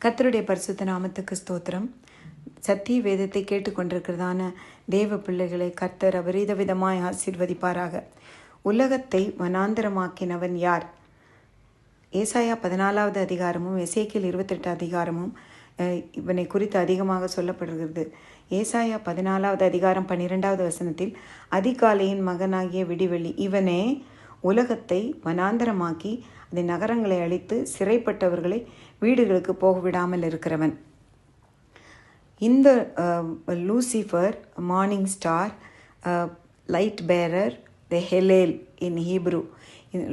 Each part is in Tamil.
கர்த்தருடைய பரிசுத்த நாமத்துக்கு ஸ்தோத்திரம். சத்திய வேதத்தை கேட்டுக்கொண்டிருக்கிறதான தேவ பிள்ளைகளை கர்த்தர் அபரீத விதமாய் ஆசீர்வதிப்பாராக. உலகத்தை வனாந்தரமாக்கினவன் யார்? ஏசாயா பதினாலாவது அதிகாரமும் எசேக்கியல் இருபத்தெட்டு அதிகாரமும் அஹ், இவனை குறித்து அதிகமாக சொல்லப்படுகிறது. ஏசாயா பதினாலாவது அதிகாரம் பன்னிரெண்டாவது வசனத்தில் அதிகாலையின் மகனாகிய விடிவெளி இவனே உலகத்தை வனாந்தரமாக்கி அதை நகரங்களை அழித்து சிறைப்பட்டவர்களை வீடுகளுக்கு போக விடாமல் இருக்கிறவன். இந்த Lucifer morning star light bearer the Helel in Hebrew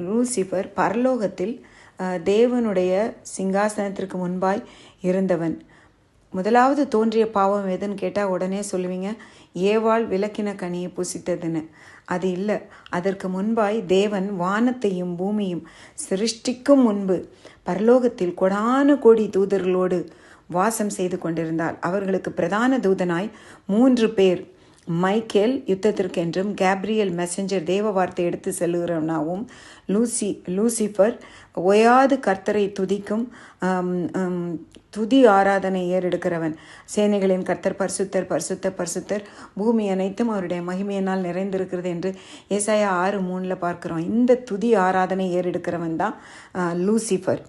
Lucifer பரலோகத்தில் தேவனுடைய சிங்காசனத்திற்கு முன்பாய் இருந்தவன். முதலாவது தோன்றிய பாவம் எதுன்னு கேட்டால் உடனே சொல்லுவீங்க ஏவாள் விளக்கின கனியை புசித்ததுன்னு. அது இல்லை. அதற்கு முன்பாய் தேவன் வானத்தையும் பூமியும் சிருஷ்டிக்கும் முன்பு பரலோகத்தில் கொடான கோடி தூதர்களோடு வாசம் செய்து கொண்டிருந்தார். அவர்களுக்கு பிரதான தூதனாய் மூன்று பேர் மைக்கேல் யுத்தத்திற்கென்றும் கேப்ரியல் மெசஞ்சர் தேவ வார்த்தை எடுத்து செல்லுகிறவனாகவும் லூசி லூசிஃபர் ஓயாது கர்த்தரை துதிக்கும் துதி ஆராதனை ஏறெடுக்கிறவன். சேனைகளின் கர்த்தர் பரிசுத்தர் பரிசுத்த பரிசுத்தர். பூமி அனைத்தும் அவருடைய மகிமையினால் நிறைந்திருக்கிறது என்று ஏசாயா ஆறு மூணில் பார்க்கிறோம். இந்த துதி ஆராதனை ஏறெடுக்கிறவன் தான் லூசிஃபர்.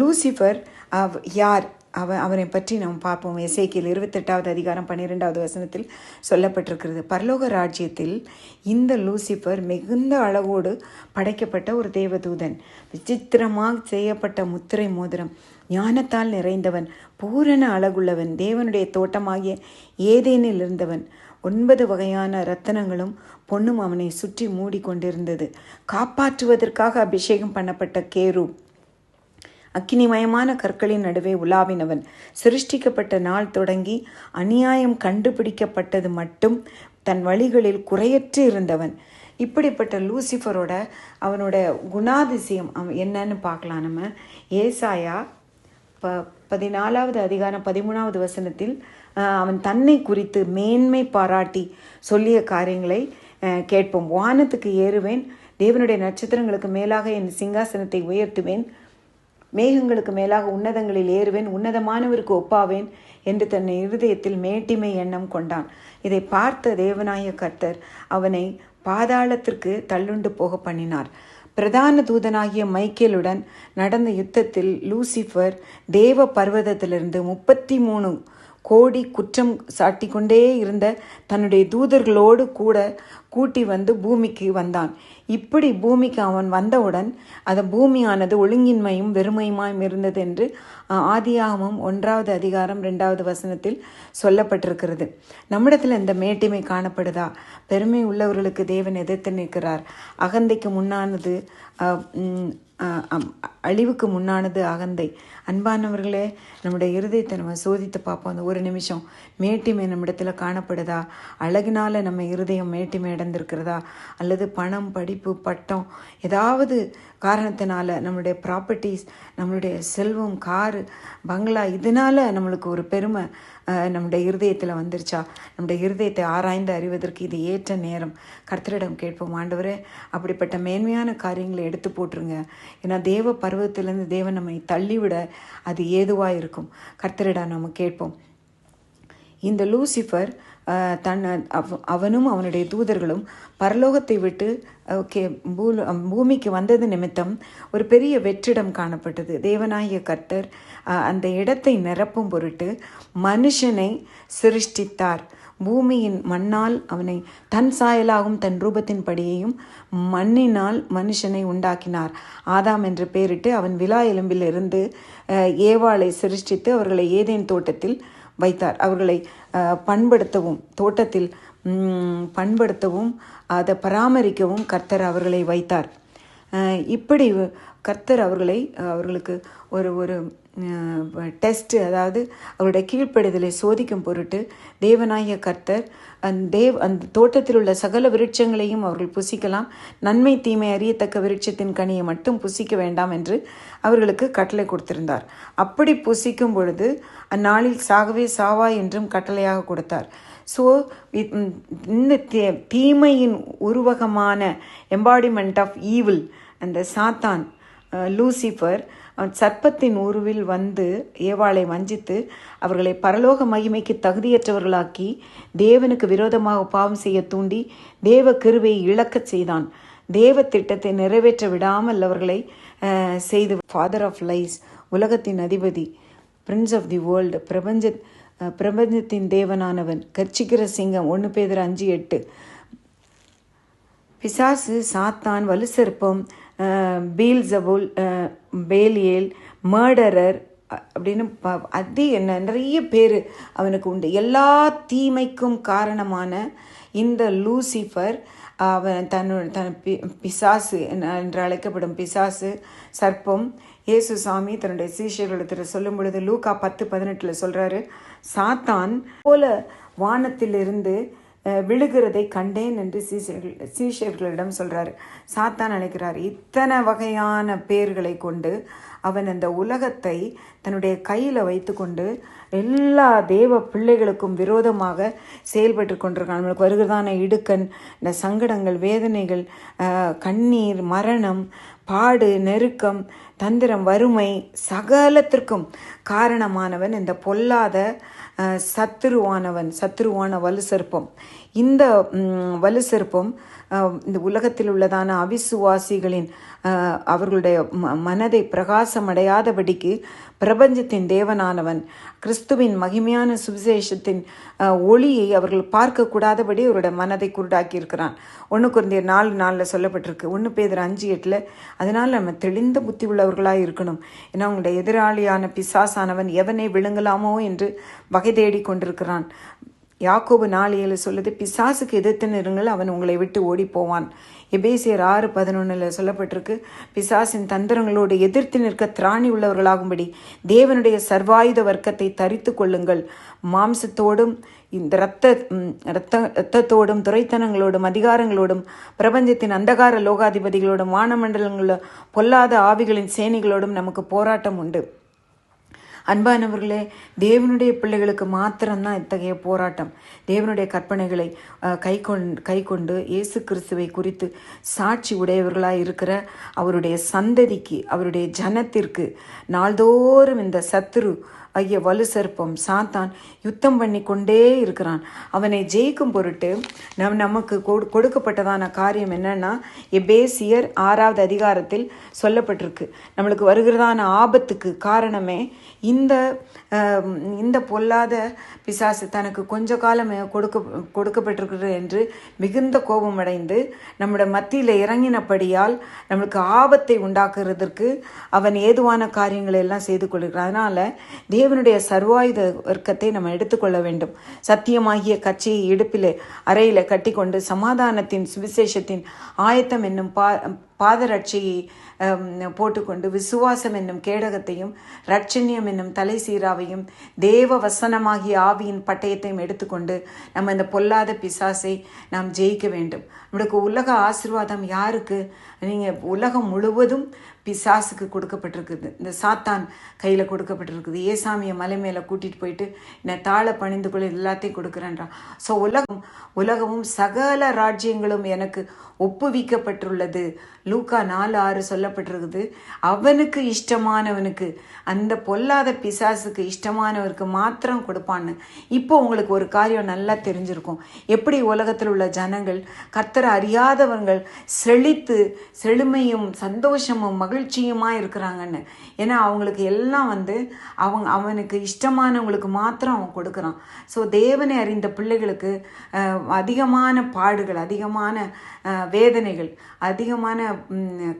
லூசிஃபர் அவ் யார்? அவன் அவனை பற்றி நாம் பார்ப்போம். எசேக்கியல் இருபத்தெட்டாவது அதிகாரம் பன்னிரெண்டாவது வசனத்தில் சொல்லப்பட்டிருக்கிறது. பரலோக ராஜ்யத்தில் இந்த லூசிஃபர் மிகுந்த அழகோடு படைக்கப்பட்ட ஒரு தேவதூதன். விசித்திரமாக செய்யப்பட்ட முத்திரை மோதிரம். ஞானத்தால் நிறைந்தவன். பூரண அழகுள்ளவன். தேவனுடைய தோட்டமாகிய ஏதேனில் இருந்தவன். ஒன்பது வகையான ரத்தனங்களும் பொண்ணும் அவனை சுற்றி மூடிக்கொண்டிருந்தது. காப்பாற்றுவதற்காக அபிஷேகம் பண்ணப்பட்ட கேரு அக்கினிமயமான கற்களின் நடுவே உலாவினவன். சிருஷ்டிக்கப்பட்ட நாள் தொடங்கி அநியாயம் கண்டுபிடிக்கப்பட்டது மட்டும் தன் வழிகளில் குறையற்று இருந்தவன். இப்படிப்பட்ட லூசிஃபரோட அவனோட குணாதிசயம் அவன் என்னன்னு பார்க்கலாம் நம்ம. ஏசாயா ப பதினாலாவது அதிகாரம் பதிமூணாவது வசனத்தில் அவன் தன்னை குறித்து மேன்மை பாராட்டி சொல்லிய காரியங்களை கேட்போம். வானத்துக்கு ஏறுவேன் தேவனுடைய நட்சத்திரங்களுக்கு மேலாக என் சிங்காசனத்தை உயர்த்துவேன். மேகங்களுக்கு மேலாக உன்னதங்களில் ஏறுவேன் உன்னதமானவருக்கு ஒப்பாவேன் என்று தன் இருதயத்தில் மேட்டிமை எண்ணம் கொண்டான். இதை பார்த்த தேவநாய கர்த்தர் அவனை பாதாளத்திற்கு தள்ளுண்டு போக பண்ணினார். பிரதான தூதனாகிய மைக்கேலுடன் நடந்த யுத்தத்தில் லூசிஃபர் தேவ பர்வதத்திலிருந்து முப்பத்தி மூணு கோடி குற்றம் சாட்டி கொண்டே இருந்த தன்னுடைய தூதர்களோடு கூட கூட்டி வந்து பூமிக்கு வந்தான். இப்படி பூமிக்கு அவன் வந்தவுடன் அந்த பூமியானது ஒழுங்கின்மையும் வெறுமையுமாயும் இருந்தது என்று ஆதியாகமம் ஒன்றாவது அதிகாரம் ரெண்டாவது வசனத்தில் சொல்லப்பட்டிருக்கிறது. நம்மிடத்தில் இந்த மேட்டிமை காணப்படுதா? பெருமை உள்ளவர்களுக்கு தேவன் எதிர்த்து நிற்கிறார். அகந்தைக்கு முன்னானது அழிவுக்கு முன்னானது அகந்தை. அன்பானவர்களே நம்முடைய இருதயத்தை நம்ம சோதித்து பார்ப்போம். அந்த ஒரு நிமிஷம் மேட்டிமை நம்மிடத்தில் காணப்படுதா? அழகினால் நம்ம இருதயம் மேட்டிமை அடைந்திருக்கிறதா? அல்லது பணம் படிப்பு பட்டம் ஏதாவது காரணத்தினால நம்மளுடைய ப்ராப்பர்ட்டிஸ் நம்மளுடைய செல்வம் காரு பங்களா இதனால் நம்மளுக்கு ஒரு பெருமை நம்முடைய இருதயத்தில் வந்துருச்சா? நம்முடைய இருதயத்தை ஆராய்ந்து அறிவதற்கு இது ஏற்ற நேரம். கர்த்தரிடம் கேட்போம் ஆண்டவரே அப்படிப்பட்ட மேன்மையான காரியங்களை எடுத்து போட்டுருங்க. ஏன்னா தேவ பருவத்திலேருந்து தேவன் நம்மை தள்ளிவிட அது ஏதுவாக இருக்கும்? கர்த்தரிடம் நம்ம கேட்போம். இந்த லூசிஃபர் தன் அவ- அவனும் அவனுடைய தூதர்களும் பரலோகத்தை விட்டு ஓகே பூமிக்கு வந்தது நிமித்தம் ஒரு பெரிய வெற்றிடம் காணப்பட்டது. தேவனாகிய கர்த்தர் அந்த இடத்தை நிரப்பும் பொருட்டு மனுஷனை சிருஷ்டித்தார். பூமியின் மண்ணால் அவனை தன் சாயலாகும் தன் ரூபத்தின் படியையும் மண்ணினால் மனுஷனை உண்டாக்கினார். ஆதாம் என்று பெயரிட்டு அவன் விழா எலும்பிலிருந்து ஏவாளை சிருஷ்டித்து அவர்களை ஏதேன் தோட்டத்தில் வைத்தார். அவர்களை பண்படுத்தவும் தோட்டத்தில் பண்படுத்தவும் அதை பராமரிக்கவும் கர்த்தர் அவர்களை வைத்தார். இப்படி கர்த்தர் அவர்களை அவர்களுக்கு ஒரு ஒரு டெஸ்ட்டு அதாவது அவருடைய கீழ்ப்படுதலை சோதிக்கும் பொருட்டு தேவனாகிய கர்த்தர் அந்த தேவ் அந்த தோட்டத்தில் உள்ள சகல விருட்சங்களையும் அவர்கள் புசிக்கலாம். நன்மை தீமை அறியத்தக்க விருட்சத்தின் கனியை மட்டும் புசிக்க வேண்டாம் என்று அவர்களுக்கு கட்டளை கொடுத்திருந்தார். அப்படி புசிக்கும் பொழுது அந்நாளில் சாகவே சாவா என்றும் கட்டளையாக கொடுத்தார். ஸோ இந்த தீமையின் உருவகமான எம்பாடிமெண்ட் ஆஃப் ஈவில் அந்த சாத்தான் லூசிஃபர் அவன் சர்ப்பத்தின் உருவில் வந்து ஏவாளை வஞ்சித்து அவர்களை பரலோக மகிமைக்கு தகுதியற்றவர்களாக்கி தேவனுக்கு விரோதமாக பாவம் செய்ய தூண்டி தேவ கிருவையை இழக்கச் செய்தான். தேவ திட்டத்தை நிறைவேற்ற விடாமல் அவர்களை செய்து ஃபாதர் ஆஃப் லைஸ் உலகத்தின் அதிபதி பிரின்ஸ் ஆஃப் தி வேர்ல்டு பிரபஞ்ச பிரபஞ்சத்தின் தேவனானவன் கர்ச்சிக்கிற சிங்கம் ஒன்று பேதர் அஞ்சு எட்டு. பிசாசு சாத்தான் வலுசெருப்பம் பீல்சபுல் பேலியேல் மர்டரர் அப்படின்னு அது என்ன நிறைய பேர் அவனுக்கு உண்டு. எல்லா தீமைக்கும் காரணமான இந்த லூசிஃபர் அவன் தன்னு தன் பி பிசாசு என்று அழைக்கப்படும் பிசாசு சர்ப்பம் இயேசு சாமி தன்னுடைய சீஷர்களிடத்தில் சொல்லும் பொழுது லூக்கா பத்து பதினெட்டில் சொல்கிறாரு சாத்தான் போல வானத்திலிருந்து விழுகிறதை கண்டேன் என்று சீஷர்கள் சீஷர்களிடம் சொல்கிறார் சாத்தான் நினைக்கிறார் இத்தனை வகையான பேர்களை கொண்டு அவன் அந்த உலகத்தை தன்னுடைய கையில் வைத்துக்கொண்டு எல்லா தேவ பிள்ளைகளுக்கும் விரோதமாக செயல்பட்டு கொண்டிருக்கான். நம்மளுக்கு வருகிறதான இடுக்கன் இந்த சங்கடங்கள் வேதனைகள் கண்ணீர் மரணம் பாடு நெருக்கம் தந்திரம் வறுமை சகலத்திற்கும் காரணமானவன் இந்த பொல்லாத சத்துருவானவன் சத்துருவான வலுசர்ப்பம். இந்த வலு சிற்பம் இந்த உலகத்தில் உள்ளதான அவிசுவாசிகளின் அவர்களுடைய ம- மனதை பிரகாசமடையாதபடிக்கு பிரபஞ்சத்தின் தேவனானவன் கிறிஸ்துவின் மகிமையான சுவிசேஷத்தின் ஒளியை அவர்கள் பார்க்கக்கூடாதபடி அவருடைய மனதை குருடாக்கி இருக்கிறான் ஒன்று குறைந்த நாலு நாளில் சொல்லப்பட்டிருக்கு. ஒன்று பேதர் அஞ்சு எட்டில் அதனால் நம்ம தெளிந்த புத்தி உள்ளவர்களாக இருக்கணும். ஏன்னா அவங்களுடைய எதிராளியான பிசாசானவன் எவனை விழுங்கலாமோ? என்று வகை தேடி கொண்டிருக்கிறான். யாக்கோபு நாலு ஏழு சொல்லுது பிசாசுக்கு எதிர்த்து நிறுங்கள் அவன் உங்களை விட்டு ஓடி போவான். எபேசியர் ஆறு பதினொன்றில் சொல்லப்பட்டிருக்கு பிசாசின் தந்திரங்களோடு எதிர்த்து நிற்க திராணி உள்ளவர்களாகும்படி தேவனுடைய சர்வாயுத வர்க்கத்தை தரித்து கொள்ளுங்கள். மாம்சத்தோடும் இந்த இரத்த இரத்த இரத்தத்தோடும் துரைத்தனங்களோடும் அதிகாரங்களோடும் பிரபஞ்சத்தின் அந்தகார லோகாதிபதிகளோடும் வானமண்டலங்களோட பொல்லாத ஆவிகளின் சேனைகளோடும் நமக்கு போராட்டம் உண்டு. அன்பானவர்களே தேவனுடைய பிள்ளைகளுக்கு மாத்திரம்தான் இத்தகைய போராட்டம். தேவனுடைய கற்பனைகளை கை கை கொண்டு இயேசு கிறிஸ்துவை குறித்து சாட்சி உடையவர்களாக இருக்கிற அவருடைய சந்ததிக்கு அவருடைய ஜனத்திற்கு நாள்தோறும் இந்த சத்துரு ஐய வலு சர்ப்பம் சாத்தான் யுத்தம் பண்ணி கொண்டே இருக்கிறான். அவனை ஜெயிக்கும் பொருட்டு நம் நமக்கு கொடு- கொடுக்கப்பட்டதான காரியம் என்னன்னா எபேசியர் ஆறாவது அதிகாரத்தில் சொல்லப்பட்டிருக்கு. நம்மளுக்கு வருகிறதான ஆபத்துக்கு காரணமே இந்த இந்த பொல்லாத பிசாசு தனக்கு கொஞ்ச காலம் கொடுக்க கொடுக்கப்பட்டிருக்கிறது என்று மிகுந்த கோபம் அடைந்து நம்முடைய மத்தியில் இறங்கினபடியால் நம்மளுக்கு ஆபத்தை உண்டாக்குறதற்கு அவன் ஏதுவான காரியங்களை எல்லாம் செய்து கொள்கிறான். அதனால் தேவ தேவனுடைய சர்வாயுத வர்க்கத்தை நம்ம எடுத்துக்கொள்ள வேண்டும். சத்தியமாகிய கட்சியை இடுப்பிலே அறையில் கட்டிக்கொண்டு சமாதானத்தின் சுவிசேஷத்தின் ஆயத்தம் என்னும் பா பாதரட்சையை போட்டுக்கொண்டு விசுவாசம் என்னும் கேடகத்தையும் ரட்சண்யம் என்னும் தலை சீராவையும் தேவ வசனமாகிய ஆவியின் பட்டயத்தையும் எடுத்துக்கொண்டு நம்ம இந்த பொல்லாத பிசாசை நாம் ஜெயிக்க வேண்டும். நம்மளுக்கு உலக ஆசீர்வாதம் யாருக்கு? நீங்கள் உலகம் முழுவதும் பிசாசுக்கு கொடுக்கப்பட்டிருக்குது. இந்த சாத்தான் கையில் கொடுக்கப்பட்டிருக்குது. ஏசாமியை மலை மேலே கூட்டிகிட்டு போயிட்டு என்னை தாழ பணிந்து கொள்ள எல்லாத்தையும் கொடுக்குறேன்றான் ஸோ உலகம் உலகமும் சகல ராஜ்யங்களும் எனக்கு ஒப்புவிக்கப்பட்டுள்ளது. லூக்கா நாலு ஆறு சொல்லப்பட்டிருக்குது அவனுக்கு இஷ்டமானவனுக்கு அந்த பொல்லாத பிசாசுக்கு இஷ்டமானவருக்கு மாத்திரம் கொடுப்பான்னு. இப்போ உங்களுக்கு ஒரு காரியம் நல்லா தெரிஞ்சிருக்கும். எப்படி உலகத்தில் உள்ள ஜனங்கள் கத்தரை அறியாதவர்கள் செழித்து செழுமையும் சந்தோஷமும் மகிழ்ச்சியுமாக இருக்கிறாங்கன்னு. ஏன்னா அவங்களுக்கு எல்லாம் வந்து அவங்க அவனுக்கு இஷ்டமானவங்களுக்கு மாத்திரம் அவன் கொடுக்குறான். ஸோ தேவனை அறிந்த பிள்ளைகளுக்கு அஹ், அதிகமான பாடுகள் அதிகமான அஹ், வேதனைகள் அதிகமான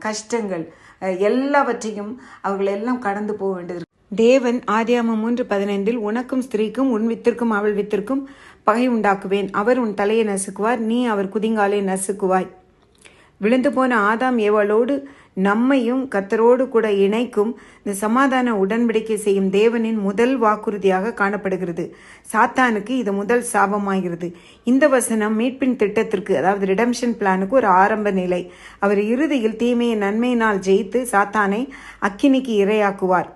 கஷ்டங்கள் எல்லாவற்றையும் அவர்கள் எல்லாம் கடந்து போக வேண்டியது தேவன் ஆதியாமம் மூன்று பதினைந்தில் உனக்கும் ஸ்திரீக்கும் உன் வித்திற்கும் அவள் வித்திற்கும் பகை உண்டாக்குவேன். அவர் உன் தலையை நசுக்குவார் நீ அவர் குதிங்காலை நசுக்குவாய். விழுந்து போன ஆதாம் ஏவலோடு நம்மையும் கத்தரோடு கூட இணைக்கும் இந்த சமாதான உடன்படிக்கை செய்யும் தேவனின் முதல் வாக்குறுதியாக காணப்படுகிறது. சாத்தானுக்கு இது முதல் சாபமாகிறது. இந்த வசனம் மீட்பின் திட்டத்திற்கு அதாவது ரிடம்ஷன் பிளானுக்கு ஒரு ஆரம்ப நிலை. அவர் இறுதியில் தீமையை நன்மையினால் ஜெயித்து சாத்தானை அக்கினிக்கு இரையாக்குவார்.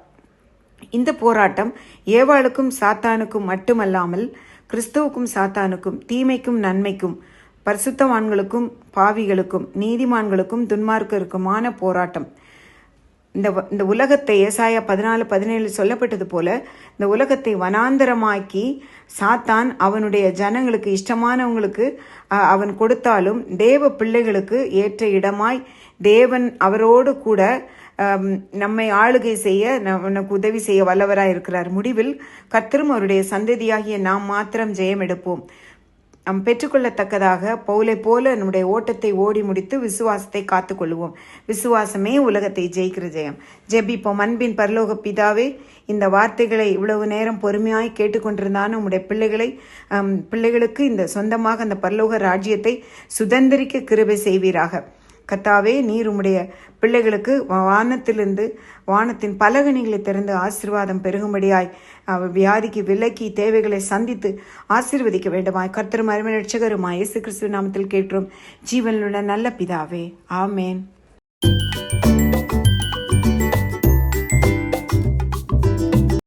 இந்த போராட்டம் ஏவாளுக்கும் சாத்தானுக்கும் மட்டுமல்லாமல் கிறிஸ்துவுக்கும் சாத்தானுக்கும் தீமைக்கும் நன்மைக்கும் பரிசுத்தவான்களுக்கும் பாவிகளுக்கும் நீதிமான்களுக்கும் துன்மார்க்கருக்குமான போராட்டம். இந்த வ- இந்த உலகத்தை ஏசாயா பதினாலு பதினேழு சொல்லப்பட்டது போல இந்த உலகத்தை வனாந்தரமாக்கி சாத்தான் அவனுடைய ஜனங்களுக்கு இஷ்டமானவங்களுக்கு அவன் கொடுத்தாலும் தேவ பிள்ளைகளுக்கு ஏற்ற இடமாய் தேவன் அவரோடு கூட நம்மை ஆளுகை செய்ய நமக்கு உதவி செய்ய வல்லவராய் இருக்கிறார் முடிவில் கத்திரும் அவருடைய சந்ததியாகிய நாம் மாத்திரம் ஜெயம் எடுப்போம் நாம் பெற்றுக்கொள்ளத்தக்கதாக பவுலை போல நம்முடைய ஓட்டத்தை ஓடி முடித்து விசுவாசத்தை காத்துக்கொள்வோம் விசுவாசமே உலகத்தை ஜெயிக்கிற ஜெயம். ஜெபிப்போம். அன்பின் பரலோக பிதாவே இந்த வார்த்தைகளை இவ்வளவு நேரம் பொறுமையாய் கேட்டுக்கொண்டிருந்தான உம்முடைய பிள்ளைகளை பிள்ளைகளுக்கு இந்த சொந்தமாக அந்த பரலோக ராஜ்யத்தை சுதந்திரிக்க கிருபை செய்வீராக. கத்தாவே நீர் உம்முடைய பிள்ளைகளுக்கு வானத்திலிருந்து வானத்தின் பலகணிகளை திறந்து ஆசீர்வாதம் பெருகும்படியாய் வியாதிக்கு விலக்கி தேவைகளை சந்தித்து ஆசிர்வதிக்க வேண்டுமாய் கர்த்தரும் அருமை ரட்சகருமாய் இயேசு கிறிஸ்துவ நாமத்தில் கேட்டோம் ஜீவனுள்ள நல்ல பிதாவே. ஆமேன்.